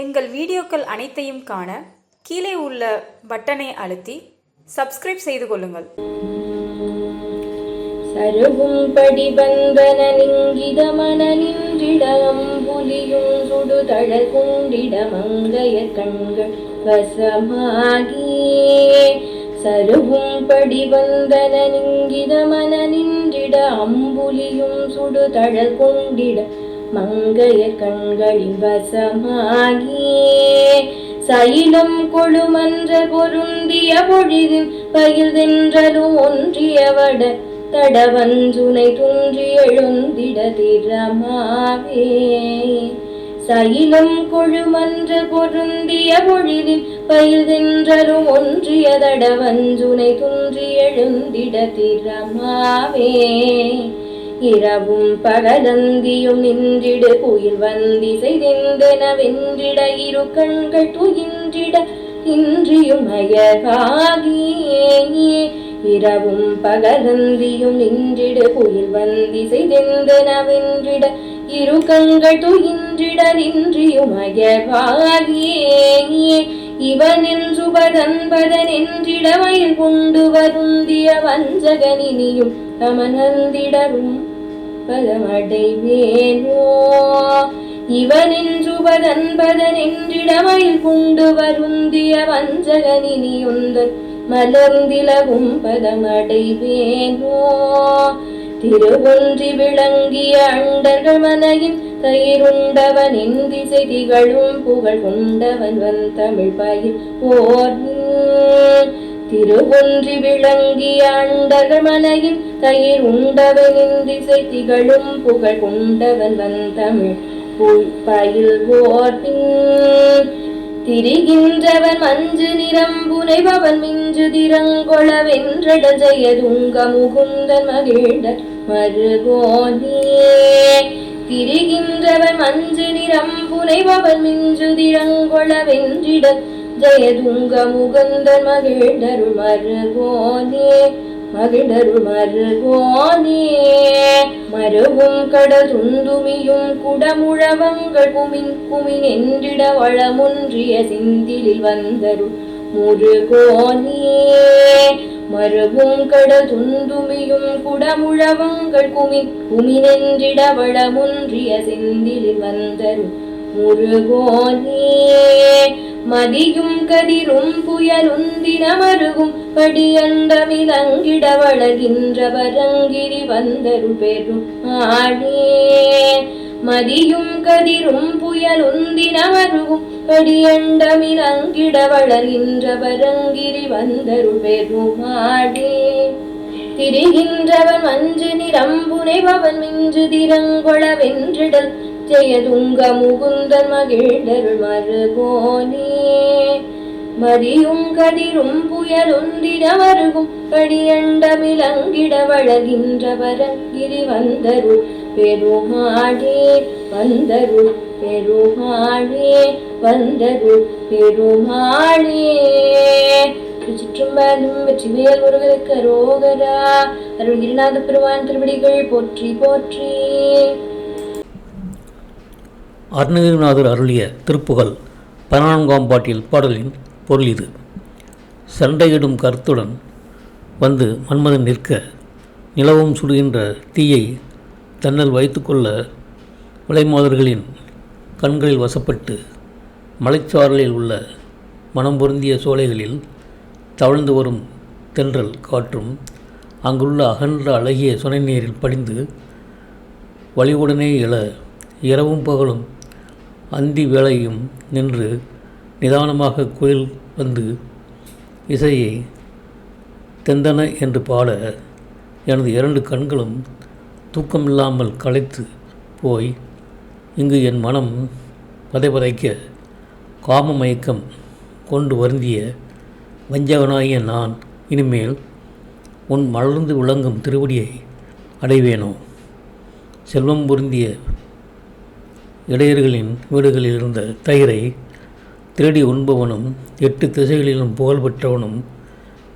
எங்கள் வீடியோக்கள் அனைத்தையும் காண கீழே உள்ள பட்டனை அழுத்தி சப்ஸ்கிரைப் செய்து கொள்ளுங்கள். சருகும் படிபந்தன நிங்கிதமன நின்றிடம் புலியும் சுடுதழல் குண்டிட மங்கைய கண்கள் வசமாகி. சருகும் படிபந்தன நிங்கிதமன நின்றிட அம்புலியும் சுடுதழல் குண்டிட மங்கைய கண்களின் வசமாகியே சைலம் கொழுமன்ற பொருந்திய பொழிதில் பயில் தென்றலும் ஒன்றியவட தடவஞ்சுனை துன்றி எழுந்திட திறமாவே சைலம் கொழுமன்ற பொருந்திய பொழிலில் பயில் தென்றலும் ஒன்றிய தடவஞ்சுனை துன்றி எழுந்திட திறமாவே இரவும் பகலந்தியும் நின்றிடு உயிர் வந்தி செய்தெந்தன வென்றிட இரு கண்கள் துயின்றிட இன்றியும் அயகாகியே இரவும் பகலந்தியும் நின்றிடு உயிர் வந்தி செய்தெந்தன வென்றிட இரு கண்கள் துயின்றிட இன்றியும் அயகாகியே இவனின் சுபதன்பதன் என்றிட மயில் கொண்டு வருந்திய வஞ்சகனினியும் தமனந்திடரும் பதமடைவேனோ இவனின் சுபதன்பதன் வருந்திய வஞ்சகனினியுந்தன் மலர்ந்திலவும் பதமடைவேனோ? திருவொன்றி விளங்கிய அண்டர்கள் மனையின் தயிருண்டவன் இந்திசை திகழும் புகழ் கொண்டவன் வன் தமிழ் பயில் போர் திருவொன்றி விளங்கிய அண்டகமனையில் தயிர் உண்டவன் இந்திசை திகழும் புகழ் கொண்டவன் வந்தமிழ் பயில் போர் திரிகின்றவன் மஞ்சு நிறம் புனைபவன் மிஞ்சு திறங்கொள வென்றட ஜெயதுங்க முகுந்தன் மகிழ்ந்த மருகோனே. திரிகின்றவன் மஞ்சு நிறம் புனைபவன் மிஞ்சு திறங்கொள வென்றிட ஜெயதுங்க முகந்த மகிழ்ந்தருள் மருகோனே மகிழருள் மருகோனே மருவும் கடதுந்துமியும் குடமுழவங்கள் குமின் குமின் என்றிட வளமுன்றிய சிந்திலில் வந்தரு முருகோனே. மருவும் கடதுந்துமியும் குடமுழவங்கள் குமின் குமினென்றிட வளமுன்றிய சிந்திலில் வந்தரு முருகோனே. மதியும் கதிரும் புயலுந்தின மருகும் படியண்டமிலங்கிட வளகின்ற வரங்கிரி வந்தரு பெரும் ஆடே. மதியும் கதிரும் புயலுந்தின மருகும் படியண்டமிலங்கிட வளகின்ற வரங்கிரி வந்தரு பெரும் ஆடே. திரிகின்றவன் மஞ்சு நிறம்புனைபவன் மிஞ்சு திறங்கொள வென்றிடல் முகுந்தன் மகிழ்ந்தருள் மறுபோனே மதியும் கதிரும் புயலுந்திட வருகும். படியண்டமிலங்கிட வளர்கின்ற கிரி வந்தருள் பெருமாடே வந்தருள் பெருமாளே வந்தருள் பெருமாளே. திருச்சிற்றம்பலம் வெற்றிவேல் முருகனுக்கு ரோகரா அருள் கிரிநாத பெருமான் திருவடிகள் போற்றி போற்றி. அருணகிரிநாதர் அருளிய திருப்புகழ் பதினான்காம் பாட்டில் பாடலின் பொருள் இது. சண்டையிடும் கருத்துடன் வந்து மன்மதன் நிற்க நிலவும் சுடுகின்ற தீயை தன்னல் வைத்துக்கொள்ள விலைமாதர்களின் கண்களில் வசப்பட்டு மலைச்சாரலில் உள்ள மனம் பொருந்திய சோலைகளில் தவழ்ந்து வரும் தென்றல் காற்றும் அங்குள்ள அகன்ற அழகிய சுனை நீரில் படிந்து வழிவுடனே எழ இரவும் பகலும் அந்தி வேளையும் நின்று நிதானமாக குயில் வந்து இசையை தெந்தன என்று பாட எனது இரண்டு கண்களும் தூக்கமில்லாமல் களைத்து போய் இங்கு என் மனம் பதைபதைக்க காம மயக்கம் கொண்டு வருந்திய வஞ்சகனாகிய நான் இனிமேல் உன் மலர்ந்து விளங்கும் திருவடியை அடைவேனோ? செல்வம் பொருந்திய இடையர்களின் வீடுகளில் இருந்த தயிரை திருடி உண்பவனும் எட்டு திசைகளிலும் புகழ் பெற்றவனும்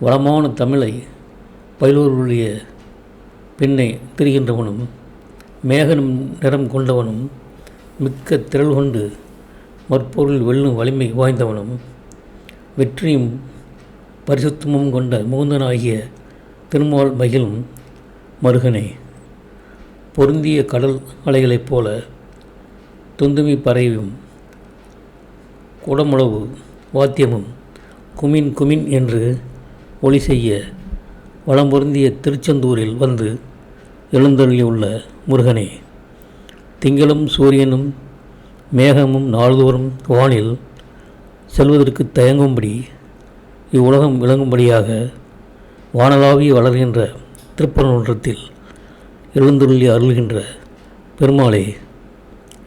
வளமான தமிழை பயிலூருடைய பின்னை திரிகின்றவனும் மேகனும் நிறம் கொண்டவனும் மிக்க திரள் கொண்டு மற்பொருள் வெல்லும் வலிமை வாய்ந்தவனும் வெற்றியும் பரிசுத்தமும் கொண்ட முகுந்தனாகிய திருமால் மகிழும் மருகனே. பொருந்திய கடல் அலைகளைப் போல துந்துமி பறையும் குடமுளவு வாத்தியமும் குமின் குமின் என்று ஒளி செய்ய வளம் பொருந்திய திருச்செந்தூரில் வந்து எழுந்தருளியுள்ள முருகனே திங்களும் சூரியனும் மேகமும் நாள்தோறும் வானில் செல்வதற்கு தயங்கும்படி இவ்வுலகம் விளங்கும்படியாக வானலாவி வளர்கின்ற திருப்பரங்குன்றத்தில் எழுந்தருளி அருள்கின்ற பெருமாளே